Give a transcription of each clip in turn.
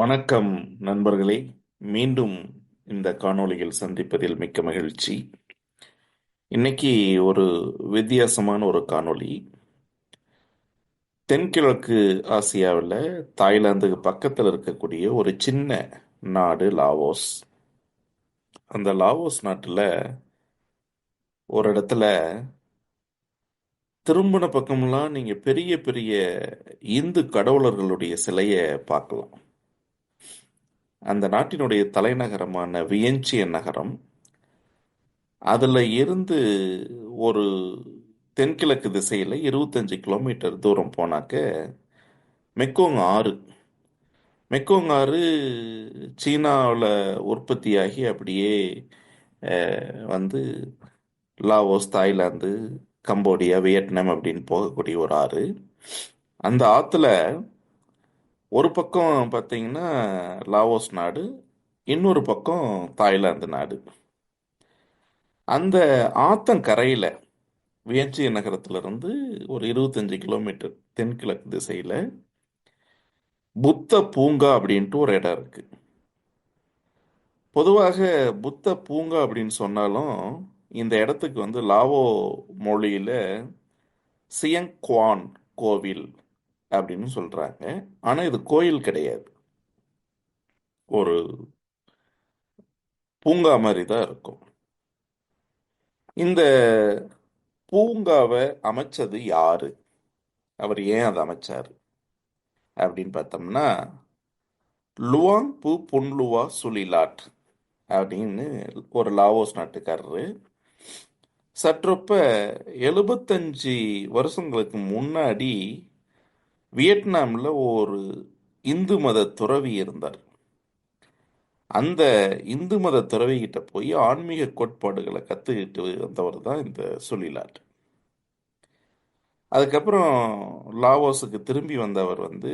வணக்கம் நண்பர்களே. மீண்டும் இந்த காணொளியில் சந்திப்பதில் மிக்க மகிழ்ச்சி. இன்னைக்கு ஒரு வித்தியாசமான ஒரு காணொளி. தென்கிழக்கு ஆசியாவில் தாய்லாந்துக்கு பக்கத்தில் இருக்கக்கூடிய ஒரு சின்ன நாடு லாவோஸ். அந்த லாவோஸ் நாட்டில் ஒரு இடத்துல திரும்பின பக்கமெல்லாம் நீங்கள் பெரிய பெரிய இந்து கடவுளர்களுடைய சிலையை பார்க்கலாம். அந்த நாட்டினுடைய தலைநகரமான வியன்சியன் நகரம். அதில் இருந்து ஒரு தென்கிழக்கு திசையில் இருபத்தஞ்சி கிலோமீட்டர் தூரம் போனாக்க மெக்கோங் ஆறு. மெக்கோங் ஆறு சீனாவில் உற்பத்தியாகி அப்படியே வந்து லாவோஸ் தாய்லாந்து கம்போடியா வியட்நாம் அப்படின்னு போகக்கூடிய ஒரு ஆறு. அந்த ஆற்றுல ஒரு பக்கம் பார்த்தீங்கன்னா லாவோஸ் நாடு இன்னொரு பக்கம் தாய்லாந்து நாடு. அந்த ஆத்தங்கரையில் வியன்சி நகரத்திலிருந்து ஒரு இருபத்தஞ்சு கிலோமீட்டர் தென்கிழக்கு திசையில் புத்த பூங்கா அப்படின்ட்டு ஒரு இடம் இருக்குது பொதுவாக புத்த பூங்கா அப்படின்னு சொன்னாலும் இந்த இடத்துக்கு வந்து லாவோ மொழியில் சியங் குவான் கோவில் அப்படின்னு சொல்கிறாங்க ஆனால் இது கோயில் கிடையாது. ஒரு பூங்கா மாதிரி தான் இருக்கும். இந்த பூங்காவை அமைச்சது யாரு? அவர் ஏன் அதை அமைச்சார்? அப்படின்னு பார்த்தோம்னா லுவாங் பு புன்லுவா சுலிலாட் அப்படின்னு ஒரு லாவோஸ் நாட்டுக்காரரு. சற்றொப்ப எழுபத்தஞ்சு வருஷங்களுக்கு முன்னாடி வியட்நாமில் ஒரு இந்து மத துறவி இருந்தார். அந்த இந்து மத துறவி கிட்ட போய் ஆன்மீக கோட்பாடுகளை கற்றுக்கிட்டு வந்தவர் தான் இந்த சுலிலாட் அதுக்கப்புறம் லாவோஸுக்கு திரும்பி வந்தவர் வந்து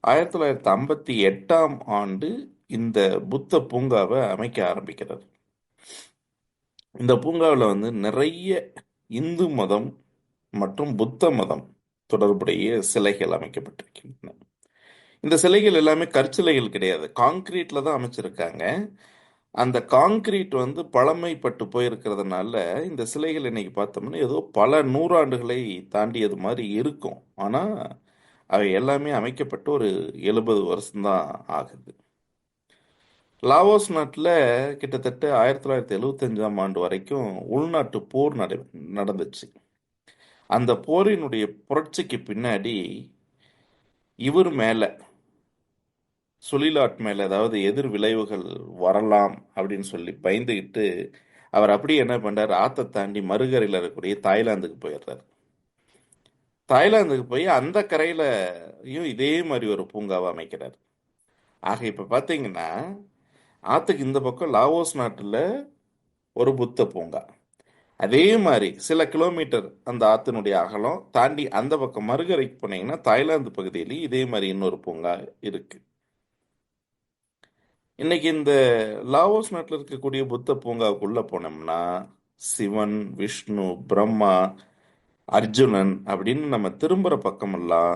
ஆயிரத்தி தொள்ளாயிரத்தி ஐம்பத்தி எட்டாம் ஆண்டு இந்த புத்த பூங்காவை அமைக்க ஆரம்பிக்கிறார். இந்த பூங்காவில் வந்து நிறைய இந்து மதம் மற்றும் புத்த மதம் தொடர்புடைய சிலைகள் அமைக்கப்பட்டிருக்கின்றன. இந்த சிலைகள் எல்லாமே கற்சிலைகள் கிடையாது. காங்கிரீட்ல தான் அமைச்சிருக்காங்க. அந்த காங்கிரீட் வந்து பழமைப்பட்டு போயிருக்கிறதுனால இந்த சிலைகள் இன்னைக்கு பார்த்தோம்னா ஏதோ பல நூறாண்டுகளை தாண்டியது மாதிரி இருக்கும். ஆனால் அவை எல்லாமே அமைக்கப்பட்டு ஒரு எழுபது வருஷம்தான் ஆகுது. லாவோஸ் நாட்டில் கிட்டத்தட்ட ஆயிரத்தி தொள்ளாயிரத்தி எழுவத்தஞ்சாம் ஆண்டு வரைக்கும் உள்நாட்டு போர் நட நடந்துச்சு. அந்த போரினுடைய புரட்சிக்கு பின்னாடி இவர் மேலே சுழிலாட் மேலே ஏதாவது எதிர் விளைவுகள் வரலாம் அப்படின்னு சொல்லி பயந்துக்கிட்டு அவர் அப்படியே என்ன பண்ணுறார் ஆத்தை தாண்டி மறுகரையில் இருக்கக்கூடிய தாய்லாந்துக்கு போயிடுறாரு. தாய்லாந்துக்கு போய் அந்த கரையிலையும் இதே மாதிரி ஒரு பூங்காவை அமைக்கிறார். ஆக இப்போ பார்த்தீங்கன்னா ஆத்துக்கு இந்த பக்கம் லாவோஸ் நாட்டில் ஒரு புத்த பூங்கா. அதே மாதிரி சில கிலோமீட்டர் அந்த ஆத்தினுடைய அகலம் தாண்டி அந்த பக்கம் மறுகரைக்கு போனீங்கன்னா தாய்லாந்து பகுதியிலேயும் இதே மாதிரி இன்னொரு பூங்கா இருக்கு. இன்னைக்கு இந்த லாவோஸ் நாட்டில் இருக்கக்கூடிய புத்த பூங்காவுக்குள்ள போனோம்னா சிவன் விஷ்ணு பிரம்மா அர்ஜுனன் அப்படின்னு நம்ம திரும்புகிற பக்கமெல்லாம்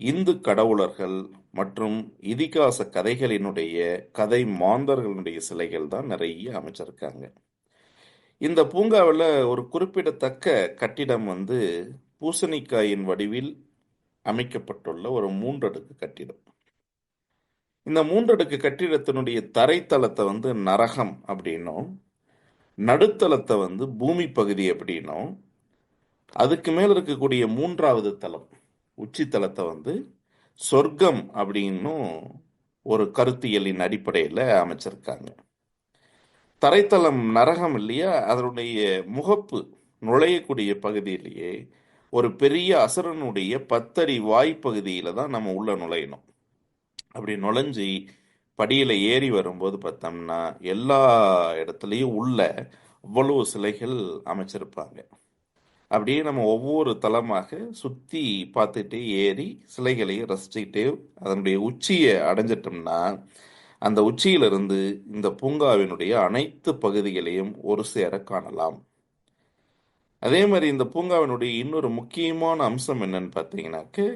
இந்து கடவுளர்கள் மற்றும் இதிகாச கதைகளினுடைய கதை மாந்தர்களுடைய சிலைகள் தான் நிறைய அமைச்சிருக்காங்க. இந்த பூங்காவில் ஒரு குறிப்பிடத்தக்க கட்டிடம் வந்து பூசணிக்காயின் வடிவில் அமைக்கப்பட்டுள்ள ஒரு மூன்றடுக்கு கட்டிடம். இந்த மூன்றடுக்கு கட்டிடத்தினுடைய தரைத்தளத்தை வந்து நரகம் அப்படின்னும் நடுத்தளத்தை வந்து பூமி பகுதி அப்படின்னும் அதுக்கு மேல் இருக்கக்கூடிய மூன்றாவது தளம் உச்சி தளத்தை வந்து சொர்க்கம் அப்படின்னும் ஒரு கருத்தியலின் அடிப்படையில் அமைச்சிருக்காங்க. தரைத்தளம் நரகம் இல்லையா? அதனுடைய முகப்பு நுழையக்கூடிய பகுதியிலேயே ஒரு பெரிய அசுரனுடைய பத்தடி வாய்ப்பகுதியில தான் நம்ம உள்ள நுழையணும். அப்படி நுழைஞ்சி படியில் ஏறி வரும்போது பார்த்தோம்னா எல்லா இடத்துலையும் உள்ள அவ்வளவு சிலைகள் அமைச்சிருப்பாங்க. அப்படியே நம்ம ஒவ்வொரு தளமாக சுற்றி பார்த்துட்டே ஏறி சிலைகளையும் ரசிச்சுக்கிட்டே அதனுடைய உச்சியை அடைஞ்சிட்டோம்னா அந்த உச்சியிலிருந்து இந்த பூங்காவினுடைய அனைத்து பகுதிகளையும் ஒரு சேர காணலாம். அதே மாதிரி இந்த பூங்காவினுடைய இன்னொரு முக்கியமான அம்சம் என்னன்னு பார்த்தீங்கன்னாக்க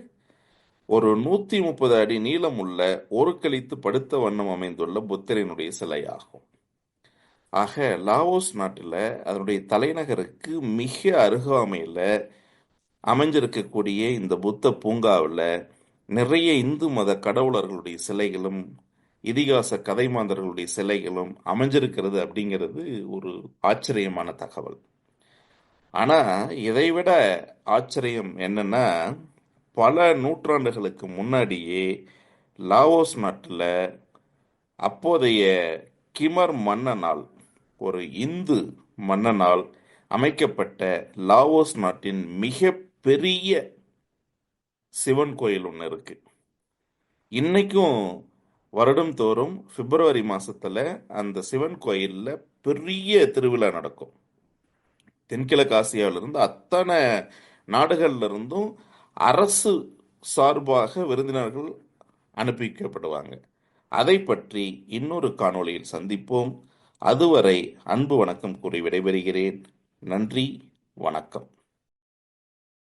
ஒரு நூத்தி முப்பது அடி நீளமுள்ள ஒரு கழித்து படுத்த வண்ணம் அமைந்துள்ள புத்தரினுடைய சிலையாகும். ஆக லாவோஸ் நாட்டில் அதனுடைய தலைநகருக்கு மிக அருகாமையில் அமைஞ்சிருக்கக்கூடிய இந்த புத்த பூங்காவில் நிறைய இந்து மத கடவுளர்களுடைய சிலைகளும் இதிகாச கதை மாந்தர்களுடைய சிலைகளும் அமைஞ்சிருக்கிறது அப்படிங்கிறது ஒரு ஆச்சரியமான தகவல். ஆனால் இதைவிட ஆச்சரியம் என்னென்னா பல நூற்றாண்டுகளுக்கு முன்னாடியே லாவோஸ் நாட்டில் அப்போதைய கிமர் மன்னனால் ஒரு இந்து மன்னனால் அமைக்கப்பட்ட லாவோஸ் நாட்டின் மிக பெரிய சிவன் கோயில் ஒன்று இருக்கு. இன்னைக்கும் வருடம் தோறும் பிப்ரவரி மாசத்துல அந்த சிவன் கோயில்ல பெரிய திருவிழா நடக்கும். தென்கிழக்கு ஆசியாவிலிருந்து அத்தனை நாடுகள்ல இருந்தும் அரசு சார்பாக விருந்தினர்கள் அனுப்பிக்கப்படுவாங்க. அதை பற்றி இன்னொரு காணொளியில் சந்திப்போம். அதுவரை அன்பு வணக்கம் கூறி விடைபெறுகிறேன். நன்றி வணக்கம்.